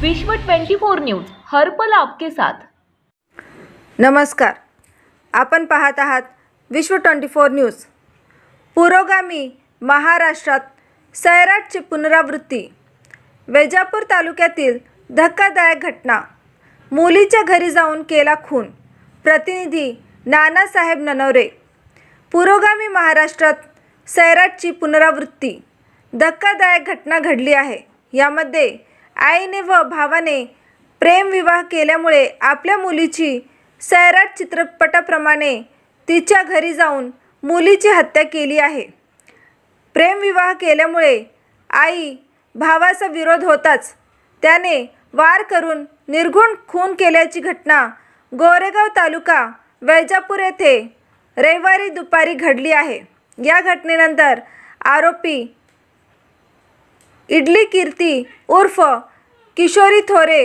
विश्व 24 न्यूज हर्पल आपके साथ. नमस्कार. आपण पाहत आहात विश्व ट्वेंटी फोर न्यूज. पुरोगामी महाराष्ट्रात सैराटची पुनरावृत्ती. वेजापूर तालुक्यातील धक्कादायक घटना. मुलीच्या घरी जाऊन केला खून. प्रतिनिधी नानासाहेब ननवरे. पुरोगामी महाराष्ट्रात सैराटची पुनरावृत्ती. धक्कादायक घटना घडली आहे. यामध्ये आईने व भावाने प्रेमविवाह केल्यामुळे आपल्या मुलीची सैराट चित्रपटाप्रमाणे तिच्या घरी जाऊन मुलीची हत्या केली आहे. प्रेमविवाह केल्यामुळे आई भावाचा विरोध होताच. त्याने वार करून निर्घुण खून केल्याची घटना गोरेगाव तालुका वैजापूर येथे रविवारी दुपारी घडली आहे. या घटनेनंतर आरोपी इडली कीर्ती उर्फ किशोरी थोरे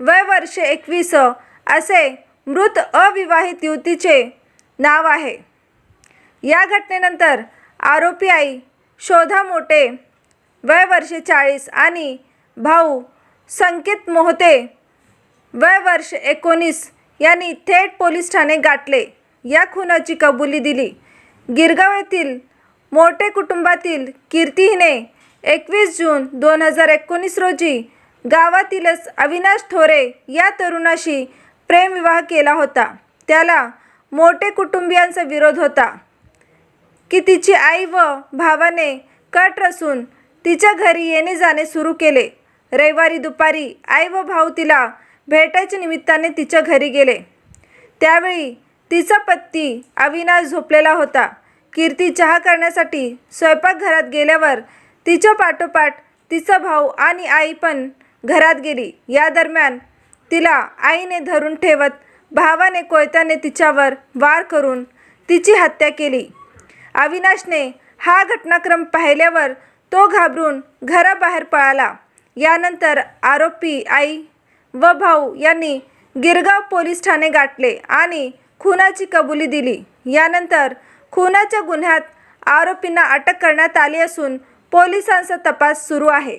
वय वर्षे एकवीस असे मृत अविवाहित युवतीचे नाव आहे. या घटनेनंतर आरोपी आई शोधा मोटे वय वर्षे चाळीस आणि भाऊ संकेत मोहते वय वर्ष एकोणीस यांनी थेट पोलीस ठाणे गाठले. या खुनाची कबुली दिली. गिरगाव येथील मोठे कुटुंबातील कीर्ती हिने एकवीस जून दोन हजार एकोणीस रोजी गावातीलच अविनाश थोरे या तरुणाशी प्रेमविवाह केला होता. त्याला मोठे कुटुंबियांचा विरोध होता. की तिची आई व भावाने कट रचून तिच्या घरी येणे जाणे सुरू केले. रविवारी दुपारी आई व भाऊ तिला भेटायच्या निमित्ताने तिच्या घरी गेले. त्यावेळी तिचा पत्ती अविनाश झोपलेला होता. कीर्ती चहा करण्यासाठी स्वयंपाकघरात गेल्यावर तिच्या पाठोपाठ तिचा भाऊ आणि आई पण घरात गेली. या दरम्यान तिला आईने धरून ठेवत भावाने कोयत्याने तिच्यावर वार करून तिची हत्या केली. अविनाशने हा घटनाक्रम पाहिल्यावर तो घाबरून घराबाहेर पळाला. यानंतर आरोपी आई व भाऊ यांनी गिरगाव पोलीस ठाणे गाठले आणि खुनाची कबुली दिली. यानंतर खुनाच्या गुन्ह्यात आरोपींना अटक करण्यात आली असून पोलिसांचा तपास सुरू आहे.